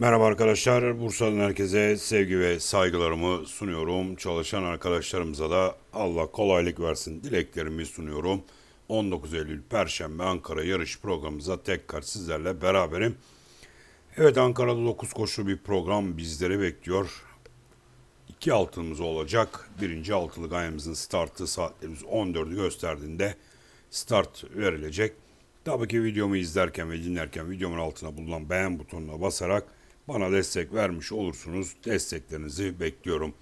Merhaba arkadaşlar. Bursa'dan herkese sevgi ve saygılarımı sunuyorum. Çalışan arkadaşlarımıza da Allah kolaylık versin dileklerimi sunuyorum. 19 Eylül Perşembe Ankara yarış programımıza tekrar sizlerle beraberim. Evet Ankara'da 9 koşulu bir program bizleri bekliyor. İki altımız olacak. Birinci altılık ayımızın startı saatlerimiz 14'ü gösterdiğinde start verilecek. Tabii ki videomu izlerken ve dinlerken videomun altına bulunan beğen butonuna basarak bana destek vermiş olursunuz. Desteklerinizi bekliyorum.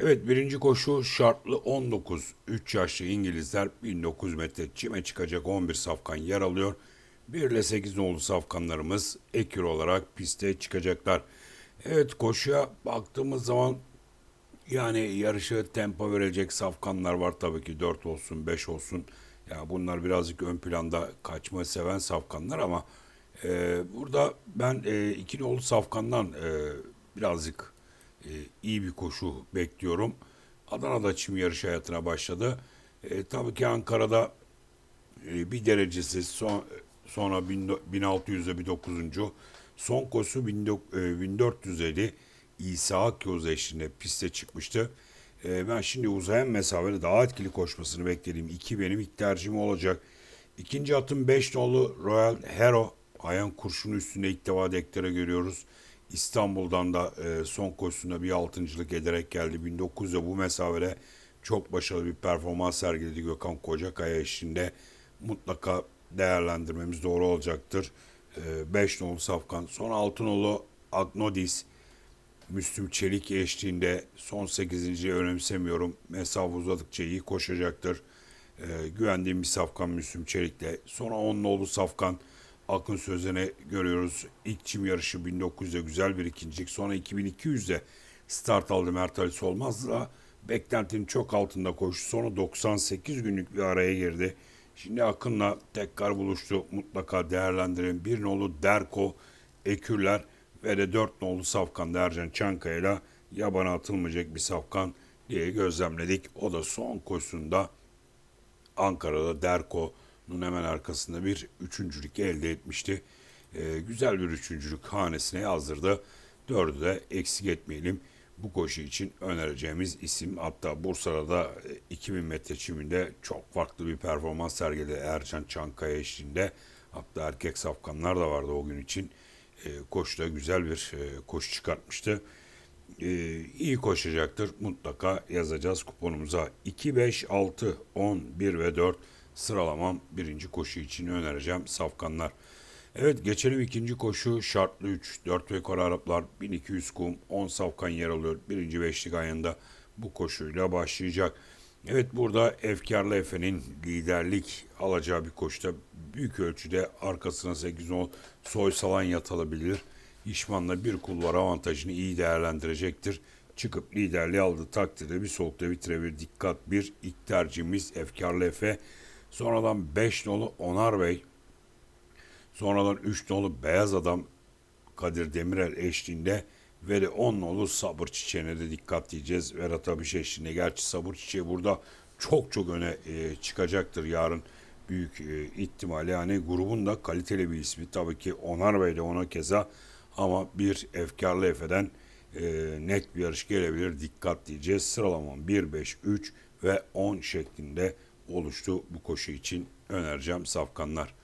Evet birinci koşu şartlı 19. 3 yaşlı İngilizler 1900 metre çime çıkacak 11 safkan yer alıyor. 1 ile 8 nolu safkanlarımız ekür olarak piste çıkacaklar. Evet koşuya baktığımız zaman yani yarışı tempo verecek safkanlar var tabii ki 4 olsun 5 olsun. Ya bunlar birazcık ön planda kaçma seven safkanlar ama e, burada ben e, iki nolu safkandan e, birazcık e, iyi bir koşu bekliyorum. Adana'da çim yarış hayatına başladı. E, tabii ki Ankara'da e, bir derecesi son, sonra 1600'de bir dokuzuncu son koşu 1450 İsa Akyoz eşliğinde piste çıkmıştı. E, ben şimdi uzayan mesafede daha etkili koşmasını beklediğim iki benim ilk tercihim olacak. İkinci atım 5 nolu Royal Hero Ayhan Kurşun'un üstünde ilk defa deklare görüyoruz. İstanbul'dan da e, son koşusunda bir altıncılık ederek geldi. 1900'de bu mesafede çok başarılı bir performans sergiledi Gökhan Kocakaya eşliğinde. Mutlaka değerlendirmemiz doğru olacaktır. 5 e, nolu Safkan. Son 6 nolu Agnodis. Müslüm Çelik eşliğinde son 8. önemsemiyorum. Mesafe uzadıkça iyi koşacaktır. E, güvendiğim bir Safkan Müslüm Çelik'le. Sonra 10 nolu Safkan. Akın Sözen'e görüyoruz. İlk çim yarışı 1900'de güzel bir ikincilik. Sonra 2200'de start aldı Mert Ali Solmaz'la. Beklentinin çok altında koştu. Sonra 98 günlük bir araya girdi. Şimdi Akın'la tekrar buluştu. Mutlaka değerlendirin. Bir nolu Derko, Ekürler ve de dört nolu Safkan Ercan Çankaya'yla yabana atılmayacak bir Safkan diye gözlemledik. O da son koşusunda Ankara'da Derko bunun hemen arkasında bir üçüncülük elde etmişti. E, güzel bir üçüncülük hanesine yazdırdı. Dördü de eksik etmeyelim. Bu koşu için önereceğimiz isim hatta Bursa'da da 2000 metre çiminde çok farklı bir performans sergiledi Ercan Çankaya eşliğinde. Hatta erkek safkanlar da vardı o gün için. E, koşuda güzel bir e, koşu çıkartmıştı. E, iyi koşacaktır. Mutlaka yazacağız kuponumuza. 2, 5, 6, 10, 1 ve 4 sıralamam birinci koşu için önereceğim safkanlar. Evet geçelim ikinci koşu şartlı 3 4 ve yukarı Araplar 1200 kum 10 safkan yer alıyor. Birinci beşlik ayında bu koşuyla başlayacak. Evet burada Efkarlı Efe'nin liderlik alacağı bir koşuda büyük ölçüde arkasına 8-10 soysalan yatılabilir. İşmanla bir kulvar avantajını iyi değerlendirecektir. Çıkıp liderliği aldı takdirde bir solukta bitirebilir. Dikkat bir ilk tercihimiz Efkarlı Efe. Sonradan 5 nolu Onar Bey. Sonradan 3 nolu Beyaz Adam Kadir Demirel eşliğinde ve de 10 nolu Sabır Çiçeği'ne de dikkat diyeceğiz. Berat Abiş eşliğinde. Gerçi Sabır Çiçeği burada çok çok öne e, çıkacaktır yarın büyük e, ihtimalle. Yani grubun da kaliteli bir ismi. Tabii ki Onar Bey de ona keza ama bir efkarlı efeden e, net bir yarış gelebilir. Dikkat diyeceğiz. Sıralamam 1, 5, 3 ve 10 şeklinde oluştu bu koşu için önereceğim safkanlar.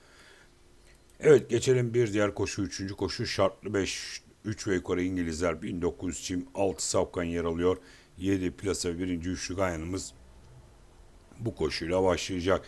Evet geçelim bir diğer koşu. Üçüncü koşu şartlı 5 3 ve yukarı İngilizler 1900 çim 6 safkan yer alıyor. 7 plasa birinci üçlü gayanımız bu koşuyla başlayacak.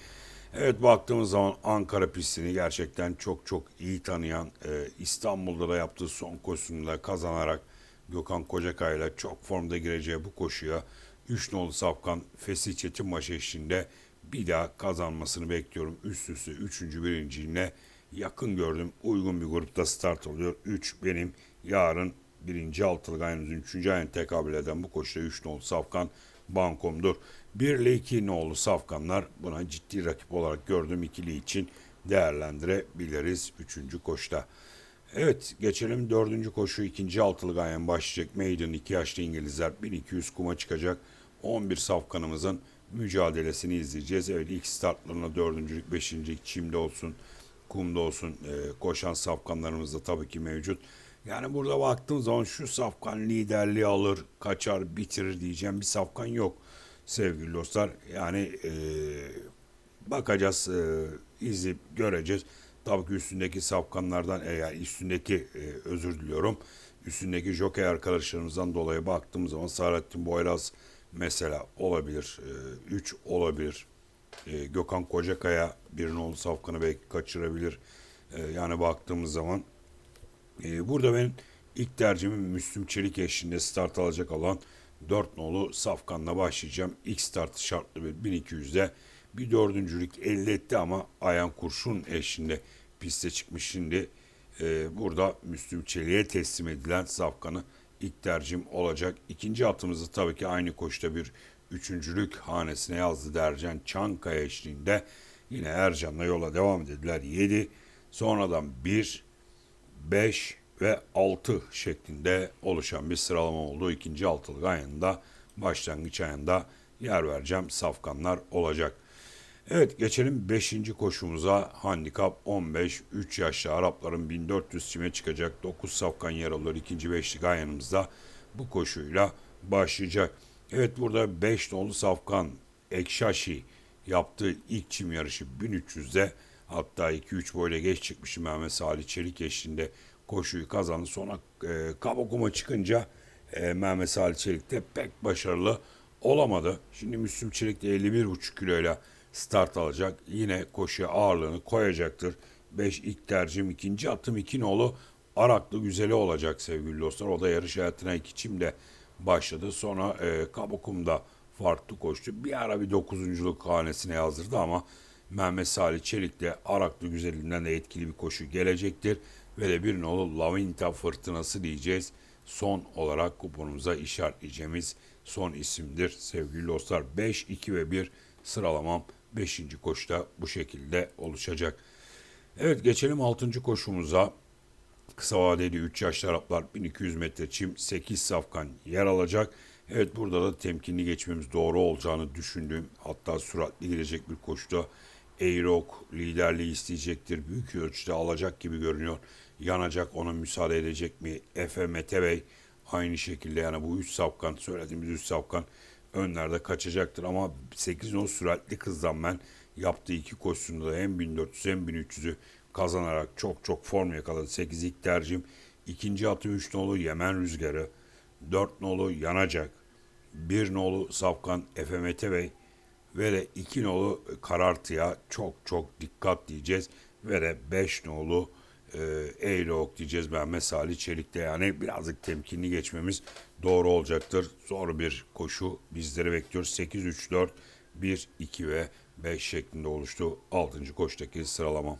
Evet baktığımız zaman Ankara pistini gerçekten çok çok iyi tanıyan e, İstanbul'da da yaptığı son koşusunda kazanarak Gökhan Kocakay'la çok formda gireceği bu koşuya 3 nolu Safkan Fesih Çetinbaşı eşliğinde bir daha kazanmasını bekliyorum. Üst üste 3. birinciliğine yakın gördüm. Uygun bir grupta start oluyor. 3 benim yarın birinci altılık ayımızın 3. ayın tekabül eden bu koşuda 3 nolu Safkan bankomdur. 1 ile 2 nolu Safkanlar buna ciddi rakip olarak gördüğüm ikili için değerlendirebiliriz 3. koşuda. Evet geçelim dördüncü koşu ikinci altılı ayın başlayacak. Maiden 2 yaşlı İngilizler 1200 kuma çıkacak. 11 safkanımızın mücadelesini izleyeceğiz. Evet ilk startlarına dördüncülük, beşincilik çimde olsun, kumda olsun e, koşan safkanlarımız da tabii ki mevcut. Yani burada baktığım zaman şu safkan liderliği alır, kaçar, bitirir diyeceğim bir safkan yok sevgili dostlar. Yani e, bakacağız, e, izleyip göreceğiz. Tabii ki üstündeki safkanlardan, e, yani üstündeki e, özür diliyorum. Üstündeki jockey arkadaşlarımızdan dolayı baktığım zaman Saadettin Boyraz mesela olabilir. 3 olabilir. E, Gökhan Kocakaya bir nolu safkanı belki kaçırabilir. E, yani baktığımız zaman e, burada ben ilk tercihimi Müslüm Çelik eşliğinde start alacak olan 4 nolu Safkan'la başlayacağım. İlk startı şartlı bir 1200'de bir dördüncülük elde etti ama Ayan Kurşun eşliğinde piste çıkmış şimdi. E, burada Müslüm Çelik'e teslim edilen Safkan'ı ilk tercihim olacak. İkinci atımızı tabii ki aynı koşta bir üçüncülük hanesine yazdı Dercan Çankaya eşliğinde. Yine Ercan'la yola devam ediler. 7, sonradan 1, 5 ve 6 şeklinde oluşan bir sıralama oldu. İkinci altılık ayında başlangıç ayında yer vereceğim safkanlar olacak. Evet geçelim 5. koşumuza. Handikap 15. 3 yaşlı Arapların 1400 çime çıkacak. 9 safkan yer alıyor. ikinci beşlik ayağımızda bu koşuyla başlayacak. Evet burada 5 nolu safkan Ekşaşi yaptığı ilk çim yarışı 1300'de hatta 2-3 boyla geç çıkmışım Mehmet Salih Çelik eşliğinde koşuyu kazandı. Sonra e, Kabakuma çıkınca e, Mehmet Salih Çelik de pek başarılı olamadı. Şimdi Müslüm Çelik de 51,5 kiloyla start alacak. Yine koşuya ağırlığını koyacaktır. 5 ilk tercihim ikinci atım 2 nolu Araklı güzeli olacak sevgili dostlar. O da yarış hayatına iki çimde başladı. Sonra e, Kabakum'da farklı koştu. Bir ara bir dokuzunculuk hanesine yazdırdı ama Mehmet Salih Çelik de Araklı güzelinden de etkili bir koşu gelecektir. Ve de bir nolu Lavinta fırtınası diyeceğiz. Son olarak kuponumuza işaretleyeceğimiz son isimdir sevgili dostlar. 5, 2 ve 1 sıralamam 5. koşuda bu şekilde oluşacak. Evet geçelim 6. koşumuza. Kısa vadeli 3 yaşlı Araplar 1200 metre çim 8 safkan yer alacak. Evet burada da temkinli geçmemiz doğru olacağını düşündüğüm hatta süratli girecek bir koşuda Eyrok liderliği isteyecektir. Büyük ölçüde alacak gibi görünüyor. Yanacak ona müsaade edecek mi? Efe Mete Bey aynı şekilde yani bu 3 safkan söylediğimiz 3 safkan önlerde kaçacaktır. Ama 8 nol süratli kızdan ben yaptığı iki koşusunda da hem 1400 hem 1300'ü kazanarak çok çok form yakaladı. 8 ilk tercihim. İkinci atı 3 nolu Yemen Rüzgarı. 4 nolu Yanacak. 1 nolu Safkan Efe Bey ve de 2 nolu Karartı'ya çok çok dikkat diyeceğiz. Ve de 5 nolu e, Eylok diyeceğiz ben Mesali Çelik'te yani birazcık temkinli geçmemiz doğru olacaktır. Zor bir koşu bizleri bekliyor. 8, 3, 4, 1, 2 ve 5 şeklinde oluştu 6. koştaki sıralamam.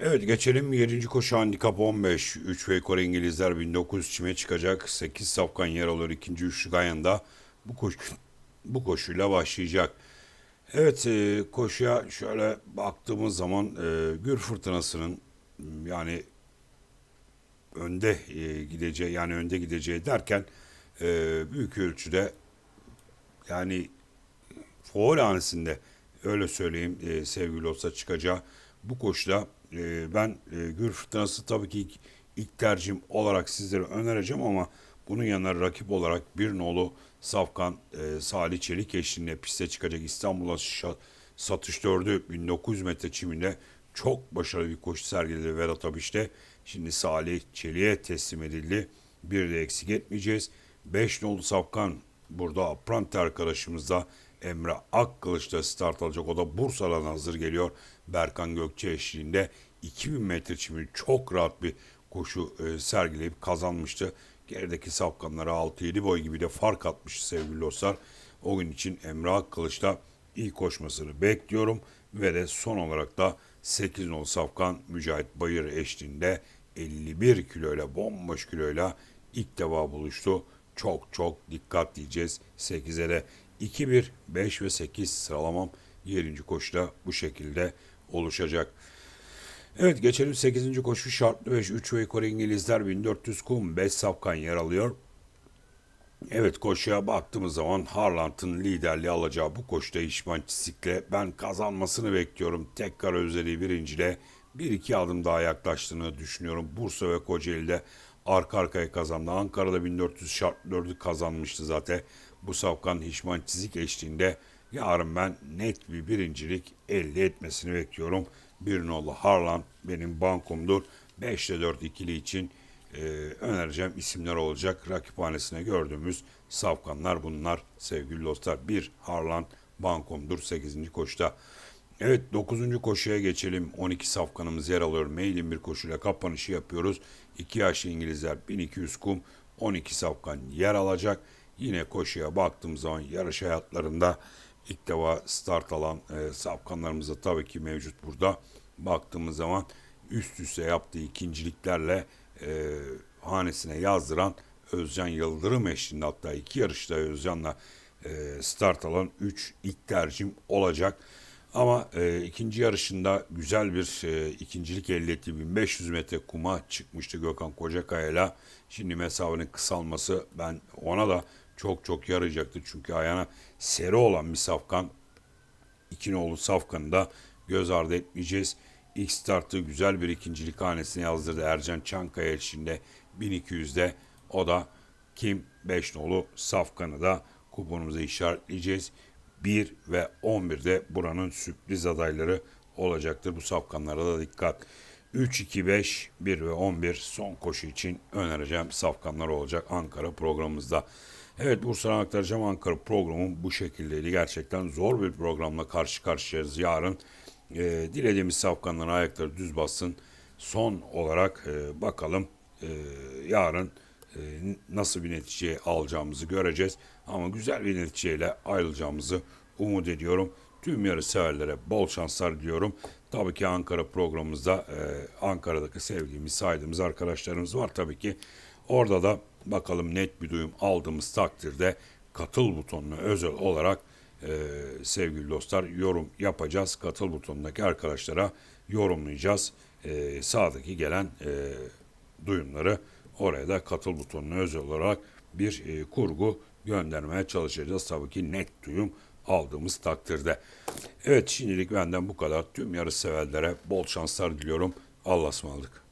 Evet geçelim 7. koşu handikap 15. 3 ve Kore İngilizler 1900 çime çıkacak. 8 safkan yer alıyor ikinci üçlük ayında. Bu koşu bu koşuyla başlayacak. Evet e, koşuya şöyle baktığımız zaman e, Gür Fırtınası'nın yani önde e, gideceği yani önde gideceği derken e, büyük ölçüde yani foul hanesinde öyle söyleyeyim e, sevgili olsa çıkacağı bu koşuda e, ben e, Gür Fırtınası tabii ki ilk, ilk tercihim olarak sizlere önereceğim ama bunun yanına rakip olarak bir nolu Safkan e, Salih Çelik eşliğinde piste çıkacak İstanbul'a satış dördü 1900 metre çiminde çok başarılı bir koşu sergiledi Vedat Abiş'te. Şimdi Salih Çelik'e teslim edildi. Bir de eksik etmeyeceğiz. 5 nolu Safkan burada Apranti arkadaşımız da Emre Akkılıç'ta start alacak. O da Bursa'dan hazır geliyor. Berkan Gökçe eşliğinde 2000 metre çimini çok rahat bir koşu e, sergileyip kazanmıştı. Gerideki safkanlara 6-7 boy gibi de fark atmış sevgili dostlar. O gün için Emre Akkılıç'ta iyi koşmasını bekliyorum. Ve de son olarak da 8 nol safkan Mücahit Bayır eşliğinde 51 kiloyla bomboş kiloyla ilk defa buluştu. Çok çok dikkat diyeceğiz 8'e de 2, 1, 5 ve 8 sıralamam 7. koşuda bu şekilde oluşacak. Evet geçelim 8. koşu şartlı 5 3 ve yukarı İngilizler 1400 kum 5 safkan yer alıyor. Evet koşuya baktığımız zaman Harland'ın liderliği alacağı bu koşuda İşman Çisik'le ben kazanmasını bekliyorum. Tekrar özelliği birincile bir iki adım daha yaklaştığını düşünüyorum. Bursa ve Kocaeli'de arka arkaya kazandı. Ankara'da 1400 şart 4'ü kazanmıştı zaten. Bu safkan Hişman Çizik eşliğinde yarın ben net bir birincilik elde etmesini bekliyorum. Bir nolu Harlan benim bankomdur. 5'te 4 ikili için e, önereceğim isimler olacak. Rakiphanesine gördüğümüz safkanlar bunlar sevgili dostlar. Bir Harlan bankomdur 8. koşuda. Evet 9. koşuya geçelim. 12 safkanımız yer alıyor. Mailin bir koşuyla kapanışı yapıyoruz. 2 yaşlı İngilizler 1200 kum 12 safkan yer alacak. Yine koşuya baktığım zaman yarış hayatlarında ilk defa start alan e, safkanlarımız da tabii ki mevcut burada. Baktığımız zaman üst üste yaptığı ikinciliklerle e, hanesine yazdıran Özcan Yıldırım eşliğinde hatta iki yarışta Özcan'la e, start alan 3 ilk tercihim olacak. Ama e, ikinci yarışında güzel bir e, ikincilik elde etti. 1500 metre kuma çıkmıştı Gökhan Kocakaya'yla. Şimdi mesafenin kısalması ben ona da çok çok yarayacaktı. Çünkü ayağına seri olan bir safkan İkinoğlu Safkan'ı da göz ardı etmeyeceğiz. İlk startı güzel bir ikincilik hanesine yazdırdı Ercan Çankaya içinde 1200'de. O da kim 5 nolu Safkan'ı da kuponumuza işaretleyeceğiz. 1 ve 11'de buranın sürpriz adayları olacaktır. Bu safkanlara da dikkat. 3, 2, 5, 1 ve 11 son koşu için önereceğim safkanlar olacak Ankara programımızda. Evet Bursa'dan aktaracağım Ankara programım bu şekildeydi. Gerçekten zor bir programla karşı karşıyayız yarın. Ee, dilediğimiz safkanların ayakları düz bassın. Son olarak e, bakalım e, yarın e, nasıl bir netice alacağımızı göreceğiz. Ama güzel bir neticeyle ayrılacağımızı umut ediyorum. Tüm yarış severlere bol şanslar diliyorum. Tabii ki Ankara programımızda e, Ankara'daki sevdiğimiz, saydığımız arkadaşlarımız var tabii ki. Orada da bakalım net bir duyum aldığımız takdirde katıl butonuna özel olarak e, sevgili dostlar yorum yapacağız. Katıl butonundaki arkadaşlara yorumlayacağız. E, sağdaki gelen e, duyumları oraya da katıl butonuna özel olarak bir e, kurgu göndermeye çalışacağız. Tabii ki net duyum aldığımız takdirde. Evet şimdilik benden bu kadar. Tüm yarış severlere bol şanslar diliyorum. Allah'a ısmarladık.